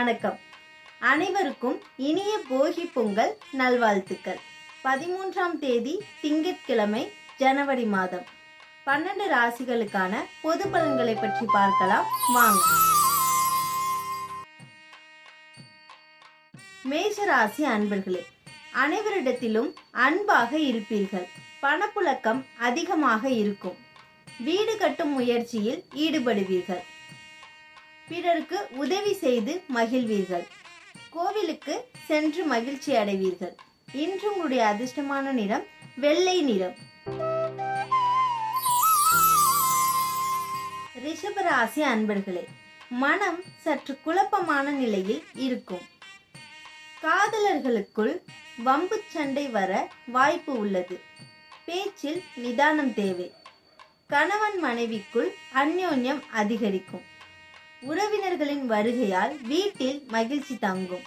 வணக்கம். அனைவருக்கும் இனிய போகி பொங்கல் நல்வாழ்த்துக்கள். பதிமூன்றாம் தேதி திங்கட்கிழமை ஜனவரி மாதம். பன்னெண்டு ராசிகளுக்கான பொது பலன்களை பற்றி பார்க்கலாம். வாங்க. மேஷ ராசி அன்பர்களே அனைவரிடத்திலும் அன்பாக இருப்பீர்கள். பணப்புழக்கம் அதிகமாக இருக்கும். வீடு கட்டும் முயற்சியில் ஈடுபடுவீர்கள். பிறருக்கு உதவி செய்து மகிழ்வீர்கள். கோவிலுக்கு சென்று மகிழ்ச்சி அடைவீர்கள். இன்று உங்களுடைய அதிர்ஷ்டமான நிறம் வெள்ளை நிறம். ரிஷபராசி அன்பர்களே மனம் சற்று குழப்பமான நிலையில் இருக்கும். காதலர்களுக்குள் வம்பு சண்டை வர வாய்ப்பு உள்ளது. பேச்சில் நிதானம் தேவை. கணவன் மனைவிக்குள் அந்யோன்யம் அதிகரிக்கும். உறவினர்களின் வருகையால் வீட்டில் மகிழ்ச்சி தங்கும்.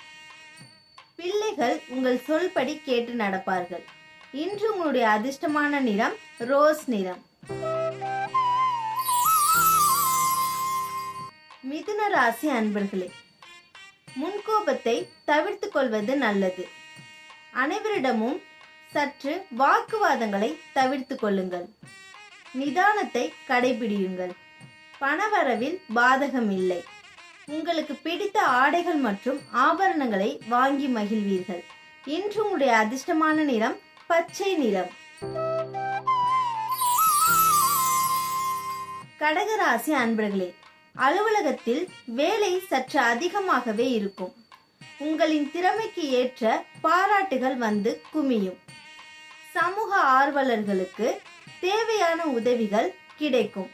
பிள்ளைகள் உங்கள் சொல்படி கேட்டு நடப்பார்கள். இன்று உங்களுடைய அதிர்ஷ்டமான நிறம் ரோஸ் நிறம். மிதுன ராசி அன்பர்களே முன்கோபத்தை தவிர்த்து கொள்வது நல்லது. அனைவரிடமும் சற்று வாக்குவாதங்களை தவிர்த்து கொள்ளுங்கள். நிதானத்தை கடைபிடியுங்கள். பணவரவில் பாதகம் இல்லை உங்களுக்கு பிடித்த ஆடைகள் மற்றும் ஆபரணங்களை வாங்கி மகிழ்வீர்கள். இன்று உங்களுடைய அதிர்ஷ்டமான நிறம் பச்சை நிறம். கடகராசி அன்பர்களே அலுவலகத்தில் வேலை சற்று அதிகமாகவே இருக்கும். உங்களின் திறமைக்கு ஏற்ற பாராட்டுகள் வந்து குமியும். சமூக ஆர்வலர்களுக்கு தேவையான உதவிகள் கிடைக்கும்.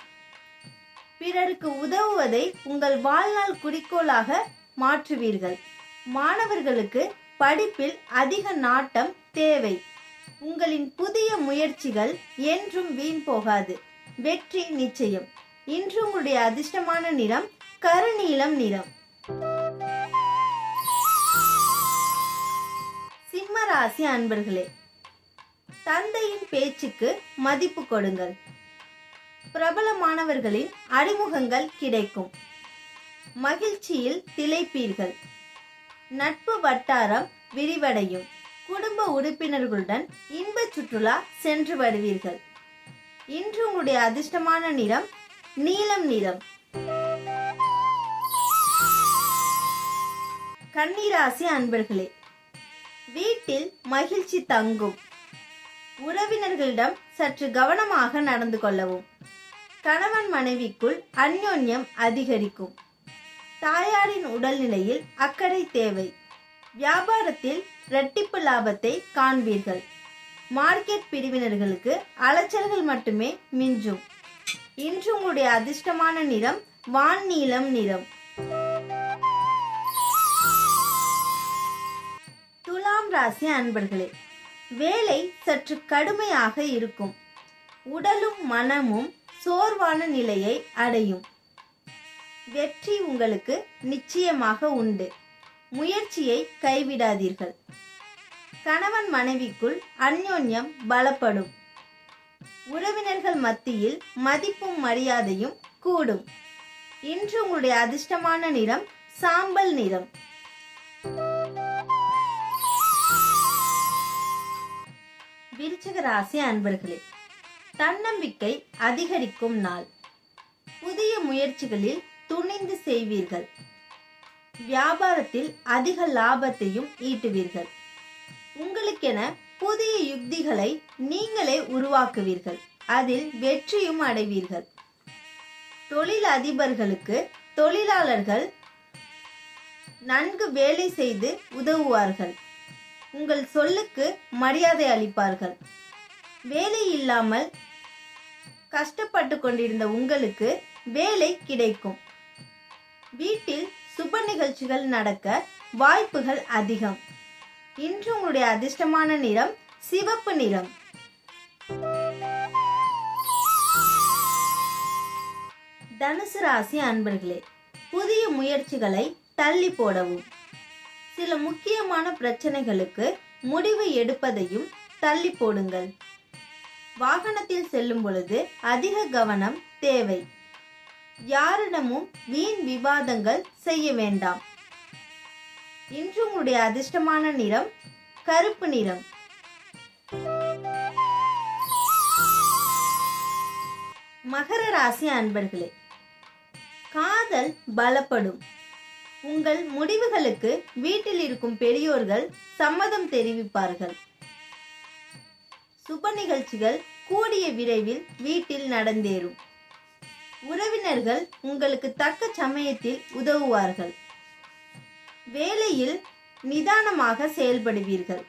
பிறருக்கு உதவுவதை உங்கள் வாழ்நாள் குறிக்கோளாக மாற்றுவீர்கள். மாணவர்களுக்கு படிப்பில் அதிக நாட்டம் தேவை. உங்களின் புதிய முயற்சிகள் என்றும் வீண் போகாது. வெற்றி நிச்சயம். இன்று உங்களுடைய அதிர்ஷ்டமான நிறம் கருநீலம் நிறம். சிம்ம ராசி அன்பர்களே தந்தையின் பேச்சுக்கு மதிப்பு கொடுங்கள். பிரபலமானவர்களின் அறிமுகங்கள் கிடைக்கும். மகிழ்ச்சியில் திளைப்பீர்கள். நட்பு வட்டாரம் விரிவடையும். குடும்ப உறுப்பினர்களுடன் இன்ப சுற்றுலா சென்று வருவீர்கள். இன்று உங்களுடைய அதிர்ஷ்டமான நிறம் நீலம் நிறம். கன்னிராசி அன்பர்களே வீட்டில் மகிழ்ச்சி தங்கும். உறவினர்களிடம் சற்று கவனமாக நடந்து கொள்ளவும். கணவன் மனைவிக்குள் அந்யோன்யம் அதிகரிக்கும். தாயாரின் உடல்நிலையில் அக்கறை தேவை. வியாபாரத்தில் இரட்டிப்பு லாபத்தை காண்பீர்கள். மார்க்கெட் பிரிவினர்களுக்கு அலைச்சல்கள் மட்டுமே மிஞ்சும். இன்று உங்களுடைய அதிர்ஷ்டமான நிறம் வான் நீளம் நிறம். துலாம் ராசி அன்பர்களே வேலை சற்று கடுமையாக இருக்கும். உடலும் மனமும் சோர்வான நிலையை அடையும். வெற்றி உங்களுக்கு நிச்சயமாக உண்டு. முயற்சியை கைவிடாதீர்கள். கணவன் மனைவிக்குள் அந்யோன்யம் பலப்படும். உறவினர்கள் மத்தியில் மதிப்பும் மரியாதையும் கூடும். இன்று உங்களுடைய அதிர்ஷ்டமான நிறம் சாம்பல் நிறம். விருச்சக ராசி அன்பர்களே தன்னம்பிக்கை அதிகரிக்கும் நாள். புதிய முயற்சிகளில் துணிந்து செய்வீர்கள். வியாபாரத்தில் அதிக லாபத்தையும் ஈட்டுவீர்கள். உங்களுக்கென புதிய யுக்திகளை நீங்களே உருவாக்குவீர்கள். அதில் வெற்றியும் அடைவீர்கள். தொழில் அதிபர்களுக்கு தொழிலாளர்கள் நன்கு வேலை செய்து உதவுவார்கள். உங்கள் சொல்லுக்கு மரியாதை அளிப்பார்கள். வேலை இல்லாமல் கஷ்டப்பட்டு கொண்டிருந்த உங்களுக்கு வேலை கிடைக்கும். வீட்டில் சுப நிகழ்ச்சிகள் நடக்க வாய்ப்புகள் அதிகம். இன்று உங்களுடைய அதிர்ஷ்டமான நிறம் சிவப்பு நிறம். தனுசு ராசி அன்பர்களே புதிய முயற்சிகளை தள்ளி போடவும். சில முக்கியமான பிரச்சனைகளுக்கு முடிவு எடுப்பதையும் தள்ளி போடுங்கள். வாகனத்தில் செல்லும் பொழுது அதிக கவனம் தேவை. யாரிடமும் வீண் விவாதங்கள் செய்ய வேண்டாம். இன்று உங்களுடைய அதிர்ஷ்டமான நிறம் கருப்பு நிறம். மகர ராசி அன்பர்களே காதல் பலப்படும். உங்கள் முடிவுகளுக்கு வீட்டில் இருக்கும் பெரியோர்கள் சம்மதம் தெரிவிப்பார்கள். சுப நிகழ்ச்சிகள் கூடிய விரைவில் வீட்டில் நடந்தேறும். உறவினர்கள் உங்களுக்கு தக்க சமயத்தில் உதவுவார்கள். வேலையில் நிதானமாக செயல்படுவீர்கள்.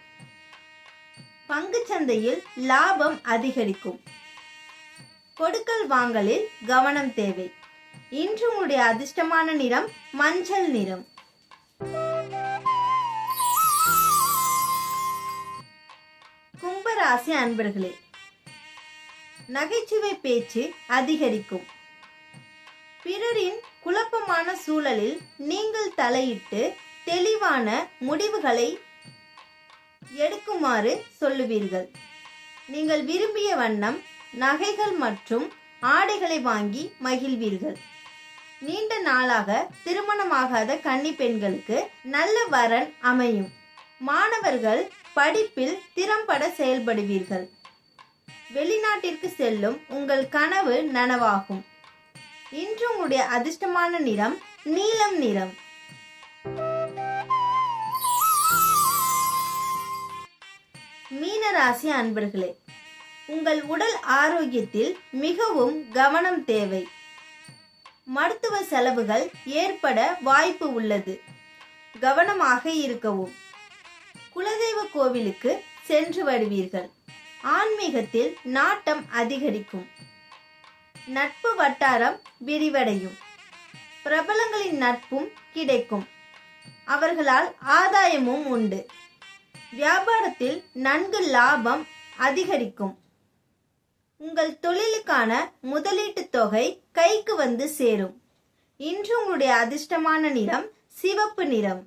பங்குச்சந்தையில் லாபம் அதிகரிக்கும். கொடுக்கல் வாங்கலில் கவனம் தேவை. இன்று உங்களுடைய அதிர்ஷ்டமான நிறம் மஞ்சள் நிறம். ராசி அன்பர்களே நகைச்சுவை பேச்சு அதிகரிக்கும். பிறரின் குழப்பமான சூழலில் நீங்கள் தலையிட்டு தெளிவான முடிவுகளை எடுக்குமாறு சொல்லுவீர்கள். நீங்கள் விரும்பிய வண்ணம் நகைகள் மற்றும் ஆடைகளை வாங்கி மகிழ்வீர்கள். நீண்ட நாளாக திருமணமாகாத கன்னி பெண்களுக்கு நல்ல வரன் அமையும். மாணவர்கள் படிப்பில் திறம்பட செயல்படுவீர்கள். வெளிநாட்டிற்கு செல்லும் உங்கள் கனவு நனவாகும். இன்று உங்களுடைய அதிர்ஷ்டமான நிறம் நீலம் நிறம். மீனராசி அன்பர்களே உங்கள் உடல் ஆரோக்கியத்தில் மிகவும் கவனம் தேவை. மருத்துவ செலவுகள் ஏற்பட வாய்ப்பு உள்ளது. கவனமாக இருக்கவும். குலதெய்வ கோவிலுக்கு சென்று வருவீர்கள். ஆன்மீகத்தில் நாட்டம் அதிகரிக்கும். நட்பு வட்டாரம் விரிவடையும். பிரபலங்களின் நட்பும் கிடைக்கும். அவர்களால் ஆதாயமும் உண்டு. வியாபாரத்தில் நன்கு லாபம் அதிகரிக்கும். உங்கள் தொழிலுக்கான முதலீட்டு தொகை கைக்கு வந்து சேரும். இன்று உங்களுடைய அதிர்ஷ்டமான நிறம் சிவப்பு நிறம்.